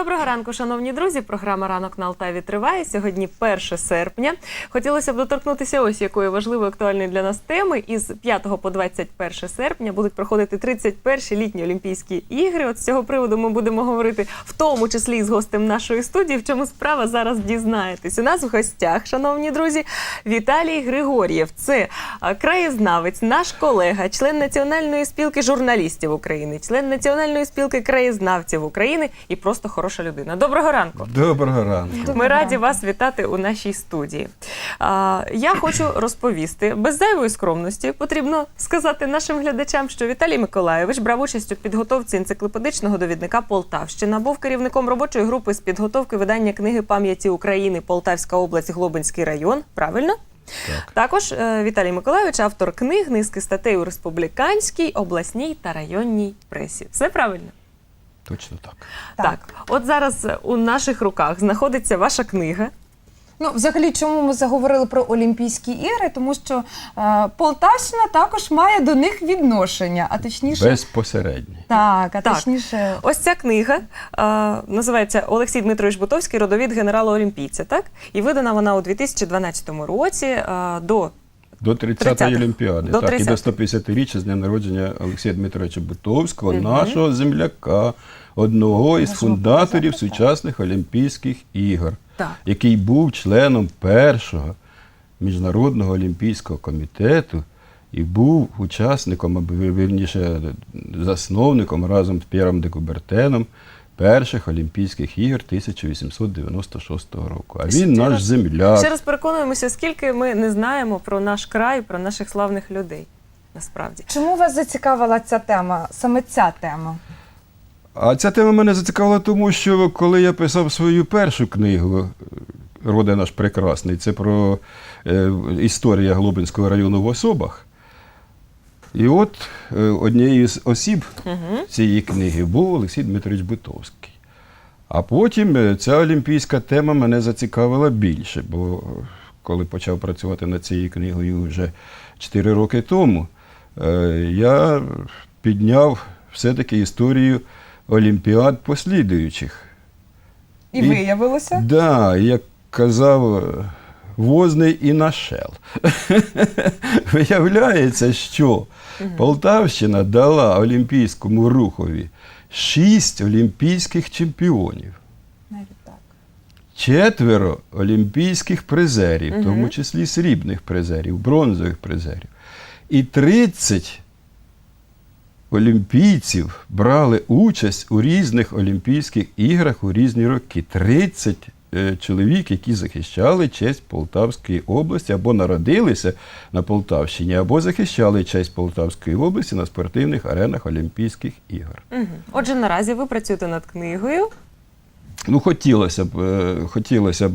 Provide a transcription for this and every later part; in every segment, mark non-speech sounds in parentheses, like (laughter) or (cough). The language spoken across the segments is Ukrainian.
Доброго ранку, шановні друзі. Програма Ранок на Алтаві триває. Сьогодні 1 серпня. Хотілося б доторкнутися ось якої важливої актуальної для нас теми. Із 5 по 21 серпня будуть проходити 31-ші літні Олімпійські ігри. От з цього приводу ми будемо говорити в тому числі з гостем нашої студії. В чому справа зараз дізнаєтесь. У нас в гостях, шановні друзі, Віталій Григор'єв. Це краєзнавець, наш колега, член Національної спілки журналістів України, член Національної спілки краєзнавців України і просто хороша людина. Доброго ранку. Доброго ранку. Ми раді вас вітати у нашій студії. А, я хочу розповісти без зайвої скромності. Потрібно сказати нашим глядачам, що Віталій Миколайович брав участь у підготовці енциклопедичного довідника Полтавщина. Був керівником робочої групи з підготовки видання книги пам'яті України Полтавська область, Глобинський район. Правильно? Так. Також е, Віталій Миколайович, автор книг, низки статей у республіканській, обласній та районній пресі. Все правильно? Точно так. Так. от зараз у наших руках знаходиться ваша книга. Ну, взагалі, чому ми заговорили про Олімпійські ігри? Тому що е, Полтавщина також має до них відношення, а точніше, Безпосередньо. так, а Так. точніше, Ось ця книга е, називається Олексій Дмитрович Бутовський Родовід генерала Олімпійця. Так і видана вона у 2012 році е, до До 30-ї 30-х. Олімпіади. До так, і до 150-річчя з днем народження Олексія Дмитровича Бутовського, Мгм. нашого земляка, одного із фундаторів сучасних Олімпійських ігор, так. який був членом першого міжнародного олімпійського комітету і був учасником, або вірніше засновником разом з П'єром де Кубертеном перших Олімпійських ігор 1896 року. А Ще він наш раз- земляк. Ще раз переконуємося, скільки ми не знаємо про наш край, про наших славних людей. Насправді. чому вас зацікавила ця тема, саме ця тема? А ця тема мене зацікавила, тому що коли я писав свою першу книгу Роде наш прекрасний, це про е, історія Глобинського району в особах. І от е, однією з осіб цієї книги був Олексій Дмитрович Бутовський. А потім е, ця олімпійська тема мене зацікавила більше, бо е, коли почав працювати над цією книгою вже 4 роки тому, я підняв все-таки історію олімпіад послідуючих. І, І- виявилося? Да, як казав возний і нашел. (laughs) Виявляється, що Полтавщина дала олімпійському рухові шість олімпійських чемпіонів, четверо олімпійських призерів, в тому числі срібних призерів, бронзових призерів, і 30 олімпійців брали участь у різних Олімпійських іграх у різні роки. 30 е, чоловік, які захищали честь Полтавської області, або народилися на Полтавщині, або захищали честь Полтавської області на спортивних аренах Олімпійських ігор. Угу. Отже, наразі ви працюєте над книгою. Ну, хотілося б, е, хотілося б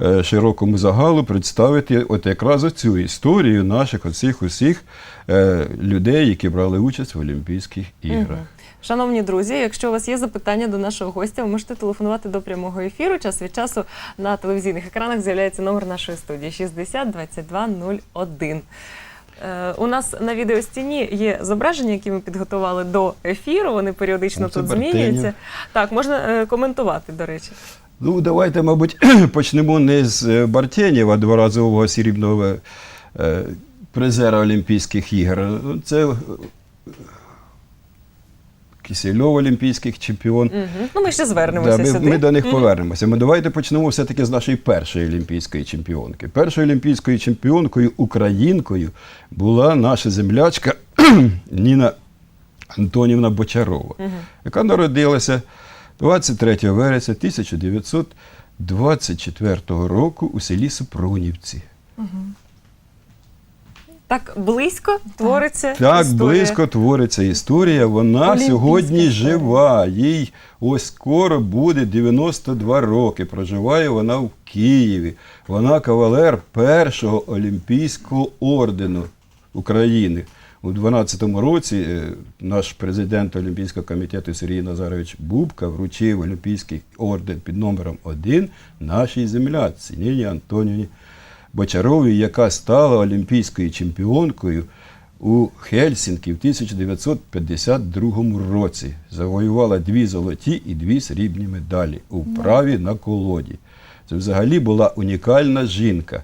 е, широкому загалу представити от якраз оцю історію наших оцих усіх е, людей, які брали участь в Олімпійських іграх. Шановні друзі, якщо у вас є запитання до нашого гостя, ви можете телефонувати до прямого ефіру. Час від часу на телевізійних екранах з'являється номер нашої студії 60 22 01. Е, у нас на відеостіні є зображення, які ми підготували до ефіру. Вони періодично Ну, це тут Бартенів. змінюються. Так, можна е, коментувати, до речі. Ну, давайте, мабуть, (clears throat) почнемо не з е, Бартєнєва, дворазового срібного е, призера Олімпійських ігор. Це Кисельов, олімпійський чемпіон. Угу. Ну, ми ще звернемося Да, ми, сюди. ми до них повернемося. Ми давайте почнемо все-таки з нашої першої олімпійської чемпіонки. Першою олімпійською чемпіонкою, українкою, була наша землячка (clears throat) Ніна Антонівна Бочарова, Мгм. яка народилася 23 вересня 1924 року у селі Супрунівці. Так близько твориться Так історія. близько твориться історія. Вона Олімпійська сьогодні історія. жива. Їй ось скоро буде 92 роки. Проживає вона в Києві. Вона кавалер першого Олімпійського ордену України. У 12-му році е, наш президент Олімпійського комітету Сергій Назарович Бубка вручив Олімпійський орден під номером 1 нашій земляці Ніні Антонівні Бочаровій, яка стала олімпійською чемпіонкою у Хельсінкі в 1952 році. Завоювала дві золоті і дві срібні медалі у вправі на колоді. Це взагалі була унікальна жінка.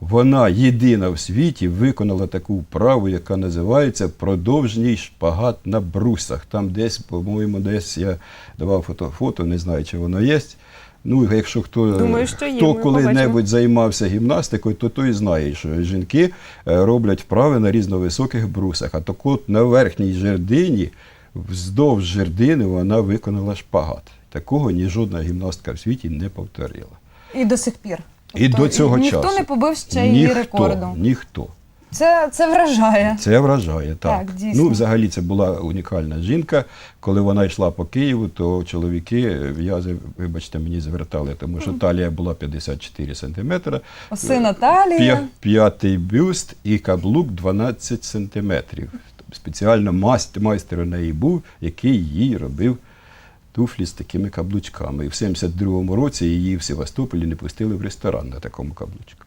Вона єдина в світі виконала таку вправу, яка називається продовжній шпагат на брусах. Там десь, по-моєму, десь я давав фото, фото не знаю, чи воно є. Ну, якщо хто, Думаю, що є, хто коли-небудь займався гімнастикою, то той знає, що жінки е, роблять вправи на різновисоких брусах. А так от на верхній жердині, вздовж жердини, вона виконала шпагат. Такого ні жодна гімнастка в світі не повторила. І до сих пір. І до цього ніхто часу. не побив ще її ніхто, рекорду. Ніхто. Це, це вражає. Це вражає, так. Так, дійсно. Ну, взагалі, це була унікальна жінка. Коли вона йшла по Києву, то чоловіки в'язи, вибачте, мені звертали, тому що талія була 54 сантиметри. Оси Наталія. П'я- П'ятий бюст і каблук 12 сантиметрів. Спеціально майстер, майстер у неї був, який їй робив туфлі з такими каблучками. І в 72-му році її в Севастополі не пустили в ресторан на такому каблучку.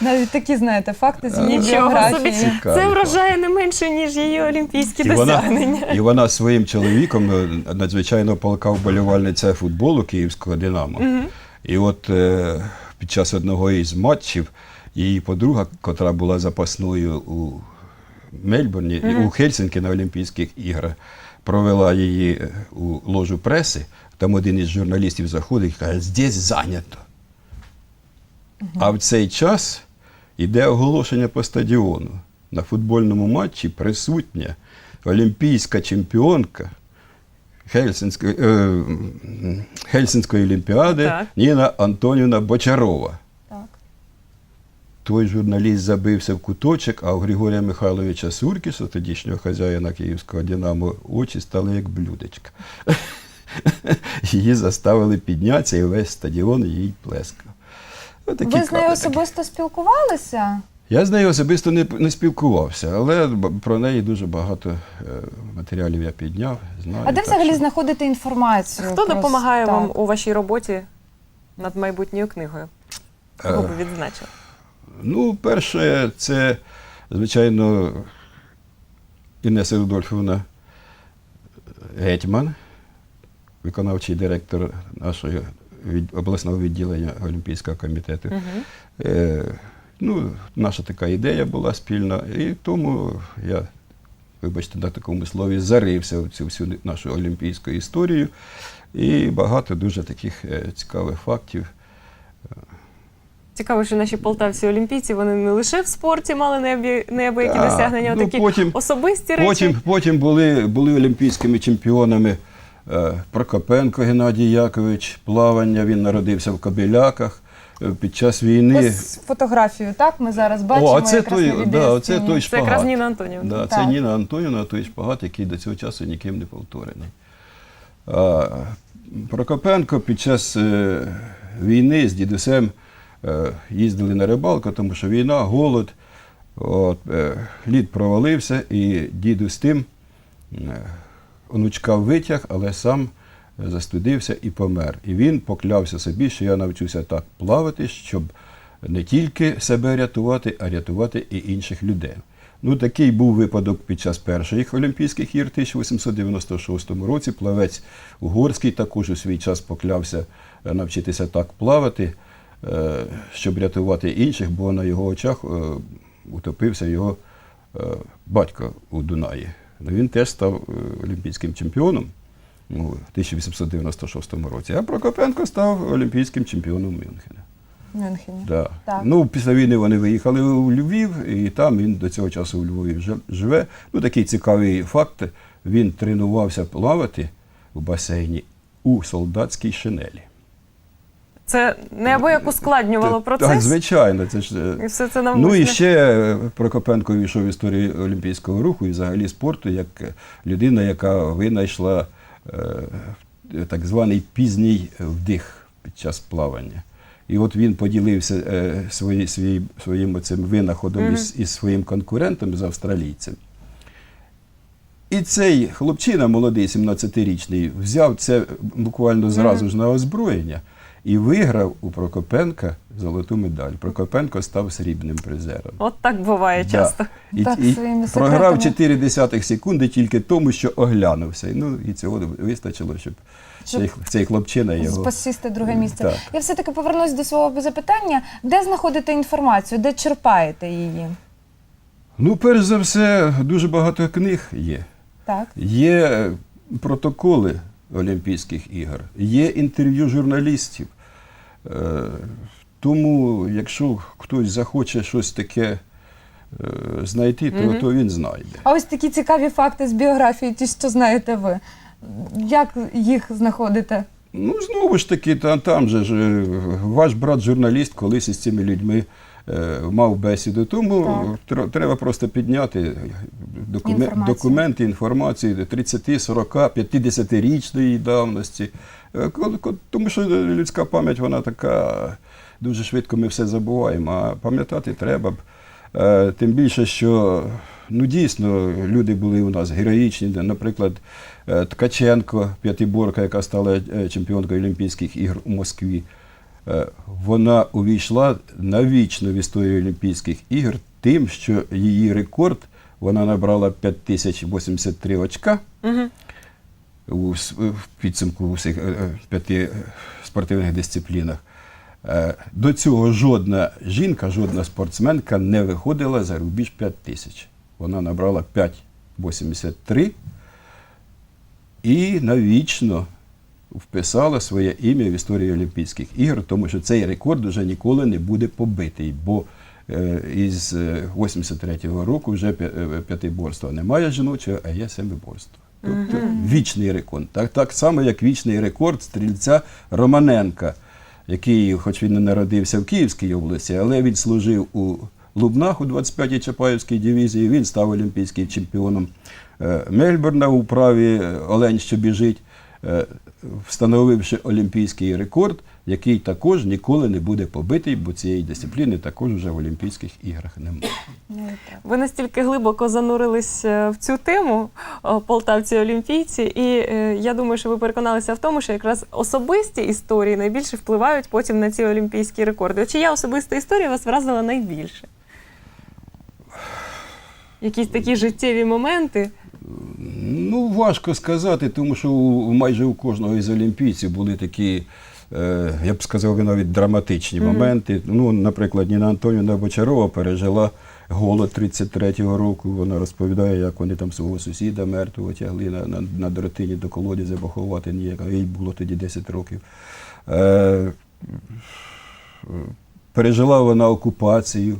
Навіть такі, знаєте, факти з її біографії. Це вражає не менше, ніж її олімпійські І вона, досягнення. і вона своїм чоловіком е, надзвичайно палка вболівальниця футболу київського Динамо. І от е, під час одного із матчів її подруга, котра була запасною у Мельбурні, у Хельсінкі на Олімпійських іграх, провела її е, у ложу преси. Там один із журналістів заходить і каже, здесь зайнято. А в цей час іде оголошення по стадіону. На футбольному матчі присутня олімпійська чемпіонка Хельсінської, е, м, Хельсінської олімпіади Так. Ніна Антонівна Бочарова. Той журналіст забився в куточок, а у Григорія Михайловича Суркіса, тодішнього хазяїна київського Динамо, очі стали як блюдечка. (laughs) Її заставили піднятися і весь стадіон їй плескав. Отакі Ви з нею особисто спілкувалися? Я з нею особисто не, не спілкувався, але про неї дуже багато е, матеріалів я підняв. Знаю, А де так взагалі що- знаходити інформацію? Хто про- допомагає так. вам у вашій роботі над майбутньою книгою? Кого Е, ви відзначили? Ну, перше, це, звичайно, Інеса Рудольфовна Гетьман, виконавчий директор нашого від, обласного відділення Олімпійського комітету. Е, ну, наша така ідея була спільна, і тому я, вибачте, на такому слові, зарився в цю всю нашу олімпійську історію. І багато дуже таких е, цікавих фактів. Цікаво, що наші полтавці олімпійці вони не лише в спорті мали неабиякі Так, досягнення, а ну, такі потім- особисті речі. Потім, потім були, були олімпійськими чемпіонами е, Прокопенко Геннадій Якович, плавання, він народився в Кобиляках. Е, Під час війни. Ось фотографію, так? Ми зараз бачимо. О, а це той, да, оце той Це шпагат. якраз Ніна Антонівна. Да, це Так. Ніна Антонівна, той шпагат, який до цього часу ніким не повторений. А, Прокопенко під час е, війни з дідусем їздили на рибалку, тому що війна, голод. От, е, лід провалився, і дідусь тим е, онучка витяг, але сам застудився і помер. І він поклявся собі, що я навчуся так плавати, щоб не тільки себе рятувати, а рятувати і інших людей. Ну, такий був випадок під час перших Олімпійських ігор 1896 році. Плавець Угорський також у свій час поклявся е, навчитися так плавати, е, щоб рятувати інших, бо на його очах е, утопився його е, батько у Дунаї. Ну, Він теж став е, олімпійським чемпіоном ну, у 1896 році, а Прокопенко став олімпійським чемпіоном Мюнхена. Мюнхені. Да. Так. Ну, після війни вони виїхали у Львів, і там він до цього часу у Львові живе. Ну, такий цікавий факт. Він тренувався плавати в басейні у солдатській шинелі. Це неабияк ускладнювало процес. Так, звичайно, це ж. е, І все це Ну і ще е, Прокопенко війшов в історію олімпійського руху і взагалі спорту як е, людина, яка винайшла так званий пізній вдих під час плавання. І от він поділився свої, свої, своїм цим винаходом Мгм. із, із своїм конкурентом, з австралійцем. І цей хлопчина, молодий, 17-річний, взяв це буквально зразу ж на озброєння і виграв у Прокопенка золоту медаль. Прокопенко став срібним призером. От так буває Да. часто. І, Так, і своїми програв секретами. 4 десятих секунди тільки тому, що оглянувся. І, Ну і цього вистачило, щоб, Щоб цей, цей хлопчина його. посісти друге місце. Так. Я все-таки повернусь до свого запитання. Де знаходите інформацію, де черпаєте її? Ну, перш за все, дуже багато книг є. Так. Є е, протоколи Олімпійських ігор, є інтерв'ю журналістів. Е, Тому, якщо хтось захоче щось таке е, знайти, то, Мгм. то він знайде. А ось такі цікаві факти з біографії, ті, що знаєте ви. Як їх знаходите? Ну, знову ж таки, там, там же ж е, ваш брат журналіст колись із цими людьми е, мав бесіду. Тому тр- треба просто підняти докумен- Інформацію. документи, інформацію 30, 40, 50-річної давності. Е, Тому що людська пам'ять вона така, дуже швидко ми все забуваємо, а пам'ятати треба б. Е, Тим більше, що ну, дійсно люди були у нас героїчні. Наприклад, е, Ткаченко, п'ятиборка, яка стала чемпіонкою Олімпійських ігор у Москві. Вона увійшла навічно в історію Олімпійських ігор тим, що її рекорд вона набрала 5083 очка Угу. У в підсумку усіх е, е, п'яти е, спортивних дисциплінах. До цього жодна жінка, жодна спортсменка не виходила за рубіж 5 тисяч. Вона набрала 5,83 і навічно вписала своє ім'я в історію Олімпійських ігор, тому що цей рекорд вже ніколи не буде побитий, бо із е, 83-го року вже п'ятиборства немає жіночого, а є семиборство. Тобто вічний рекорд. Так, так само, як вічний рекорд стрільця Романенка, який, хоч він не народився в Київській області, але він служив у Лубнах у 25-й Чапаївській дивізії, він став олімпійським чемпіоном Е, Мельбурна у праві е, Олень, що біжить, е, встановивши олімпійський рекорд, який також ніколи не буде побитий, бо цієї дисципліни також вже в Олімпійських іграх немає. Ви настільки глибоко занурились е, в цю тему, полтавці олімпійці, і е, я думаю, що ви переконалися в тому, що якраз особисті історії найбільше впливають потім на ці олімпійські рекорди. Чия особиста історія вас вразила найбільше? Якісь такі життєві моменти. Ну, важко сказати, тому що майже у кожного із олімпійців були такі, я б сказав, навіть драматичні Мгм. моменти. Ну, наприклад, Ніна Антонівна Бочарова пережила голод 33-го року. Вона розповідає, як вони там свого сусіда мертвого тягли на, на, на дротині до колодязя, бо ховати ніяк. Їй було тоді 10 років. Е, пережила вона окупацію.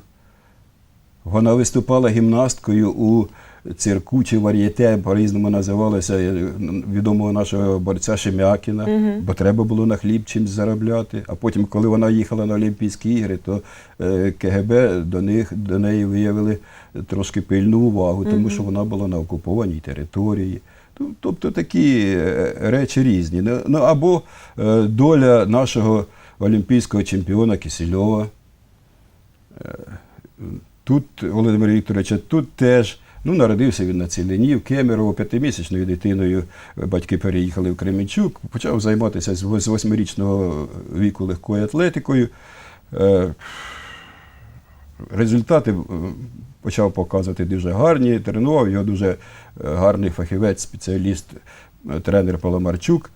Вона виступала гімнасткою у цирку вар'єте, по-різному називалося е, відомого нашого борця Шемякіна, Мгм. бо треба було на хліб чимось заробляти. А потім, коли вона їхала на Олімпійські ігри, то е, КГБ до них до неї виявили трошки пильну увагу, тому Мгм. що вона була на окупованій території. Тобто такі е, речі різні. Ну, Ну або доля нашого олімпійського чемпіона Кисельова. Тут, Володимир Вікторович, тут теж. Ну, народився він на Цілині, в Кемерово, п'ятимісячною дитиною батьки переїхали в Кременчук, почав займатися з вось- з восьмирічного віку легкою атлетикою. Е, Результати е, почав показувати дуже гарні, тренував його дуже е, гарний фахівець, спеціаліст, тренер Паламарчук.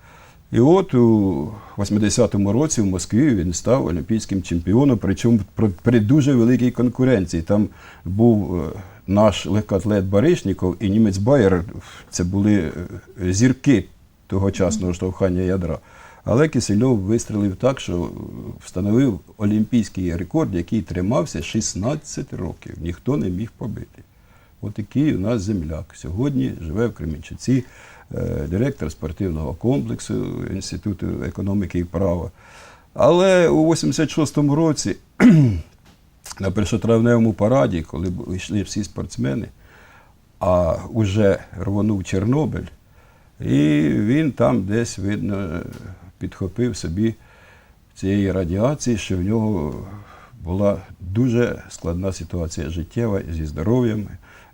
І от у 80-му році в Москві він став олімпійським чемпіоном, причому при- дуже великій конкуренції. Там був е, наш легкоатлет Баришніков і німець Байер. Це були е, зірки тогочасного штовхання ядра. Але Кисельов вистрелив так, що встановив олімпійський рекорд, який тримався 16 років. Ніхто не міг побити. От такий у нас земляк. Сьогодні живе в Кременчуці, е, директор спортивного комплексу Інституту економіки і права. Але у 86-му році (clears throat) на першотравневому параді, коли йшли всі спортсмени, а вже рвонув Чорнобиль, і він там десь, видно, підхопив собі цієї радіації, що в нього була дуже складна ситуація життєва зі здоров'ям.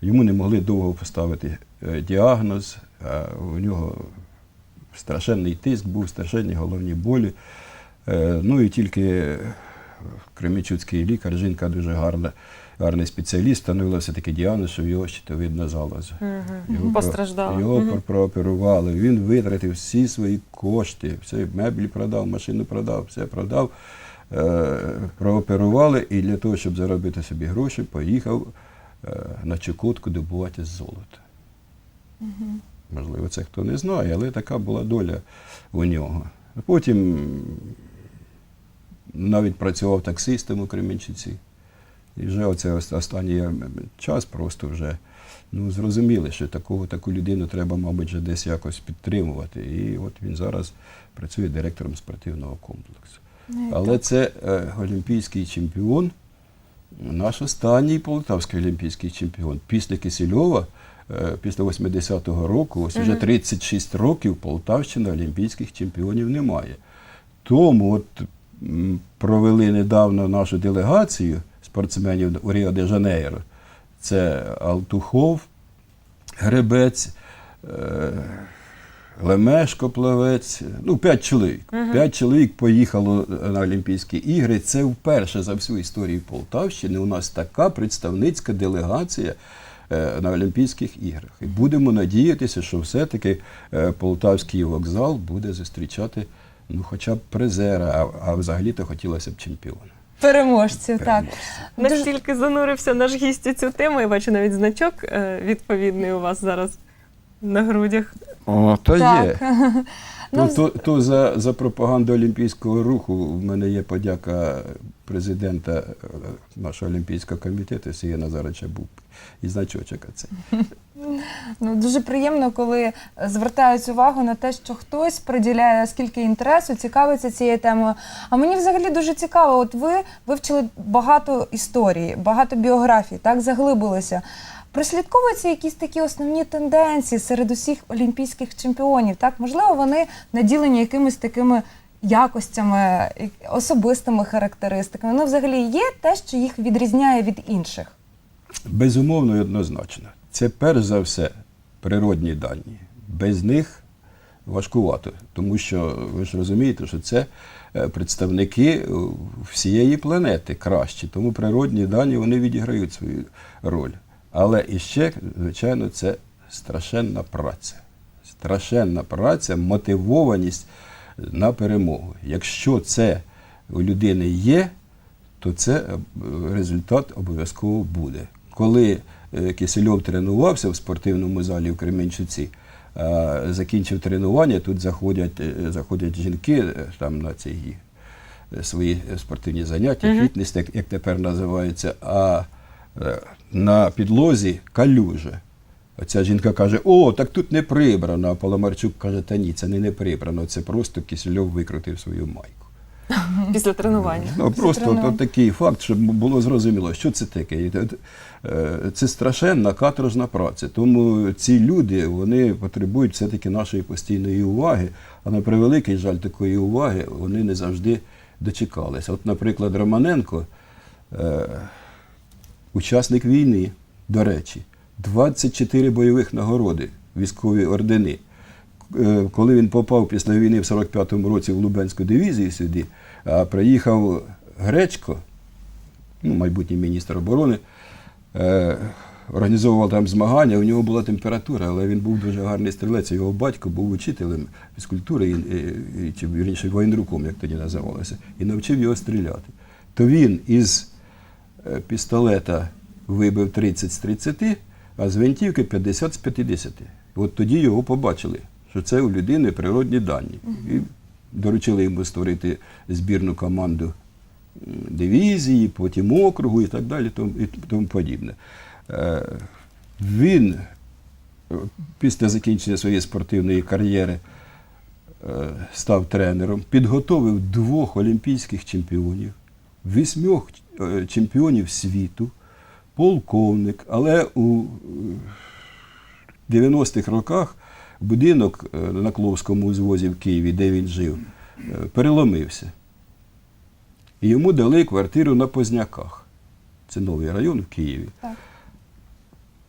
Йому не могли довго поставити е, діагноз, у нього страшенний тиск був, страшенні головні болі. Е, Ну і тільки кремічуцький лікар, жінка дуже гарна, гарний спеціаліст, встановила все-таки діагноз, що в його щитовидна залоза. Його, про- Постраждала. Його про- прооперували. Він витратив всі свої кошти, все, меблі продав, машину продав, все продав. Е, прооперували і для того, щоб заробити собі гроші, поїхав е, на Чукотку добувати золото. Можливо, це хто не знає, але така була доля у нього. Потім навіть працював таксистом у Кременчуці. І вже оце останній час просто вже ну, зрозуміли, що такого, таку людину треба, мабуть, вже десь якось підтримувати. І от він зараз працює директором спортивного комплексу. Але це е, олімпійський чемпіон, наш останній полтавський олімпійський чемпіон. Після Кисельова, е, після 80-го року, ось вже 36 років Полтавщина олімпійських чемпіонів немає. Тому от провели недавно нашу делегацію спортсменів у Ріо де Жанейро. Це Алтухов, Гребець, е, Лемешко плавець, ну, п'ять чоловік. П'ять чоловік поїхало на Олімпійські ігри. Це вперше за всю історію Полтавщини у нас така представницька делегація е, на Олімпійських іграх. І будемо надіятися, що все-таки е, Полтавський вокзал буде зустрічати ну, хоча б призера, а, а взагалі-то хотілося б чемпіона. Переможців, так. Настільки занурився наш гість у цю тему, я бачу навіть значок е, відповідний у вас зараз на грудях. О, то Так. є. (laughs) Ну, То, то, то за, за пропаганду Олімпійського руху в мене є подяка президента е, нашого Олімпійського комітету Сія Назарича Буб. І значочок це. (laughs) Ну, дуже приємно, коли звертають увагу на те, що хтось приділяє скільки інтересу, цікавиться цією темою. А мені взагалі дуже цікаво, от ви вивчили багато історії, багато біографій, так заглибилися. Прослідковуються якісь такі основні тенденції серед усіх олімпійських чемпіонів. Так, можливо, вони наділені якимись такими якостями, особистими характеристиками. Ну, взагалі, є те, що їх відрізняє від інших. Безумовно і однозначно. Це перш за все природні дані. Без них важкувато, тому що ви ж розумієте, що це е, представники е, всієї планети кращі, тому природні дані вони відіграють свою роль. Але іще, звичайно, це страшенна праця. Страшенна праця, мотивованість на перемогу. Якщо це у людини є, то це е, результат обов'язково буде. Коли е, Кисельов тренувався в спортивному залі в Кременчуці, а закінчив тренування, тут заходять, е, заходять жінки е, там на ці е, свої спортивні заняття, фітнес, як, як тепер називається, а е, на підлозі калюжа. Оця жінка каже: О, так тут не прибрано. А Паламарчук каже, та ні, це не не прибрано, це просто Кисельов викрутив свою майку. (laughs) Після тренування. Ну, просто тренування. от, такий факт, щоб було зрозуміло, що це таке. От, е, Це страшенна каторжна праця. Тому ці люди вони потребують все-таки нашої постійної уваги, а на превеликий жаль такої уваги вони не завжди дочекалися. От, наприклад, Романенко, е, учасник війни, до речі, 24 бойових нагороди, військові ордени. Е, Коли він попав після війни в 45-му році в Лубенську дивізію сюди, приїхав Гречко, ну, майбутній міністр оборони, е, організовував там змагання, у нього була температура, але він був дуже гарний стрілець. Його батько був учителем фізкультури, і, і, чи вірніше воєнруком, як тоді називалося, і навчив його стріляти. То він із пістолета вибив 30 з 30, а з гвинтівки 50 з 50. От тоді його побачили, що це у людини природні дані. І доручили йому створити збірну команду дивізії, потім округу і так далі, і тому подібне. Е, Він е, після закінчення своєї спортивної кар'єри е, став тренером, підготовив двох олімпійських чемпіонів, вісьмох е, чемпіонів світу, полковник, але у е, 90-х роках будинок е, на Кловському узвозі в Києві, де він жив, е, переломився. І йому дали квартиру на Позняках. Це новий район в Києві. Так.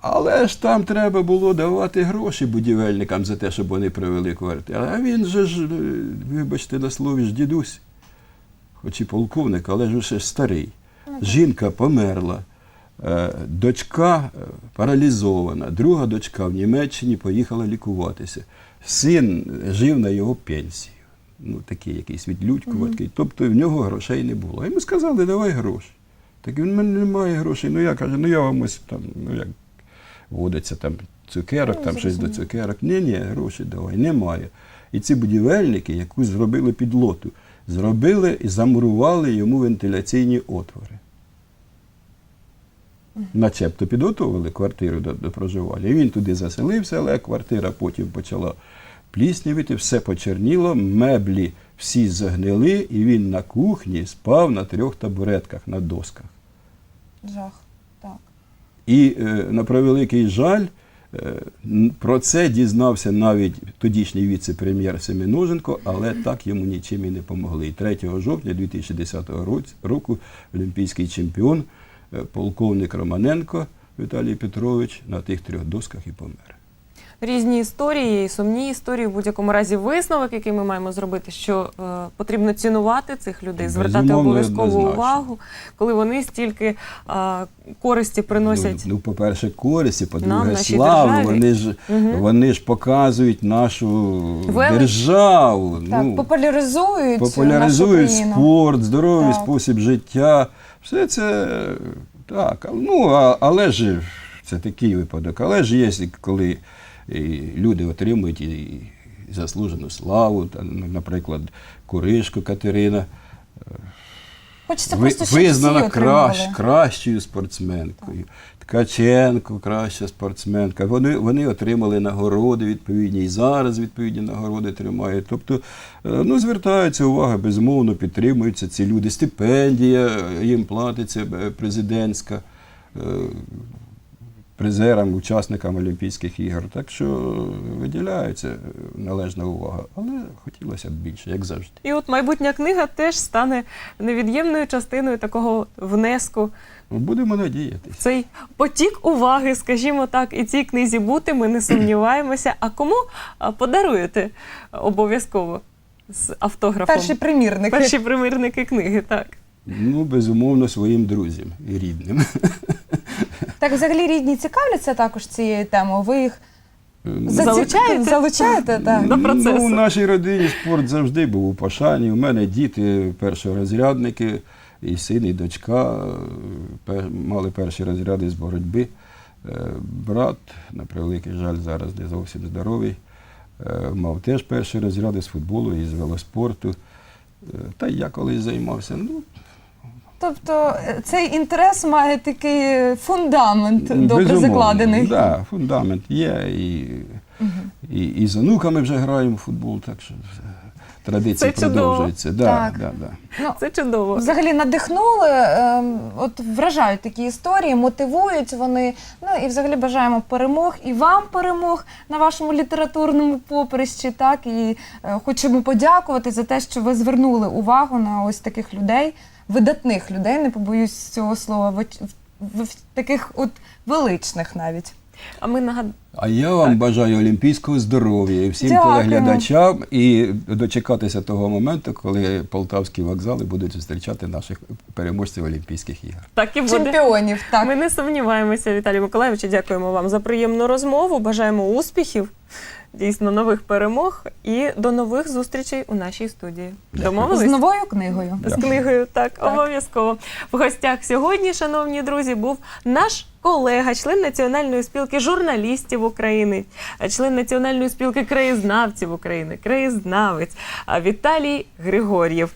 Але ж там треба було давати гроші будівельникам за те, щоб вони привели квартиру. А він же ж, е, вибачте на слові ж дідусь. Хоч і полковник, але ж ще старий. Жінка померла, е, дочка е, паралізована, друга дочка в Німеччині поїхала лікуватися. Син жив на його пенсію. Ну, такий якийсь відлюдькуватий. Тобто в нього грошей не було. Йому сказали, давай гроші. Так він в мене немає грошей. Ну я каже, ну я вам ось там, ну як водиться там цукерок, Ну, там щось до цукерок. Ні, ні, гроші давай, немає. І ці будівельники, яку зробили підлоту, зробили і замурували йому вентиляційні отвори. Начебто підготували квартиру до, до проживання. І він туди заселився, але квартира потім почала пліснявити, все почерніло, меблі всі загнили, і він на кухні спав на трьох табуретках на досках. Жах. Так. І е, на превеликий жаль, про це дізнався навіть тодішній віце-прем'єр Семеноженко, але так йому нічим і не помогли. І 3 жовтня 2010 року олімпійський чемпіон, е, полковник Романенко Віталій Петрович на тих трьох досках і помер. Різні історії, і сумні історії. В будь-якому разі висновок, який ми маємо зробити, що е, потрібно цінувати цих людей, звертати Безумовно, обов'язково однозначно. увагу, коли вони стільки е, користі приносять. Ну, ну, по-перше, користі, по-друге, славу. державі. Вони ж, Мгм. вони ж показують нашу Велич. державу. Так, ну, популяризують, популяризують нашу спорт, здоровий Так. спосіб життя. Все це так. Ну, а, але ж це такий випадок. Але ж є, коли і люди отримують і, заслужену славу, наприклад, Куришко Катерина. Хочеться Ви- просто, визнана кращ, кращою спортсменкою. Ткаченко, краща спортсменка. Вони, вони отримали нагороди відповідні і зараз відповідні нагороди тримають. Тобто, е, ну, звертаються увага, безумовно, підтримуються ці люди. Стипендія е, їм платиться е, президентська. Призерам, учасникам Олімпійських ігор. Так що виділяється належна увага. Але хотілося б більше, як завжди. І от майбутня книга теж стане невід'ємною частиною такого внеску Ну, Будемо надіятися. цей потік уваги, скажімо так, і цій книзі бути, ми не сумніваємося. А кому подаруєте обов'язково з автографом? Перший примірник. Перші примірники книги, так. Ну, безумовно, своїм друзям і рідним. (laughs) Так, взагалі рідні цікавляться також цією темою. Ви їх заці- Залучаєте? Залучаєте, так. До процесу. Ну, у нашій родині спорт завжди був у пошані. У мене діти першорозрядники, і син, і дочка мали перші розряди з боротьби. Е, Брат, на превеликий жаль, зараз не зовсім здоровий. е, Мав теж перші розряди з футболу і з велоспорту. Е, Та я колись займався. Ну, Тобто е, цей інтерес має такий фундамент добре безумовно. закладений. Да, фундамент є. І, і, і з онуками вже граємо в футбол, так що традиції Це чудово. продовжуються. Да, Так. да, да. Ну, Це чудово. Взагалі надихнули, ем, от вражають такі історії, мотивують вони. Ну і взагалі бажаємо перемог і вам перемог на вашому літературному поприщі. Так і е, хочемо подякувати за те, що ви звернули увагу на ось таких людей, видатних людей. Не побоюсь цього слова, в, в, в таких от величних навіть. А ми нагад... А я вам бажаю олімпійського здоров'я і всім Дякую. телеглядачам і дочекатися того моменту, коли полтавські вокзали будуть зустрічати наших переможців Олімпійських ігор. так і буде. Чемпіонів, так. Ми не сумніваємося, Віталій Миколаївич. Дякуємо вам за приємну розмову. Бажаємо успіхів, дійсно нових перемог і до нових зустрічей у нашій студії. Дякую. З новою книгою. З книгою, так, Так. обов'язково. В гостях сьогодні, шановні друзі, був наш колега, член Національної спілки журналістів України, член Національної спілки краєзнавців України, краєзнавець Віталій Григор'єв.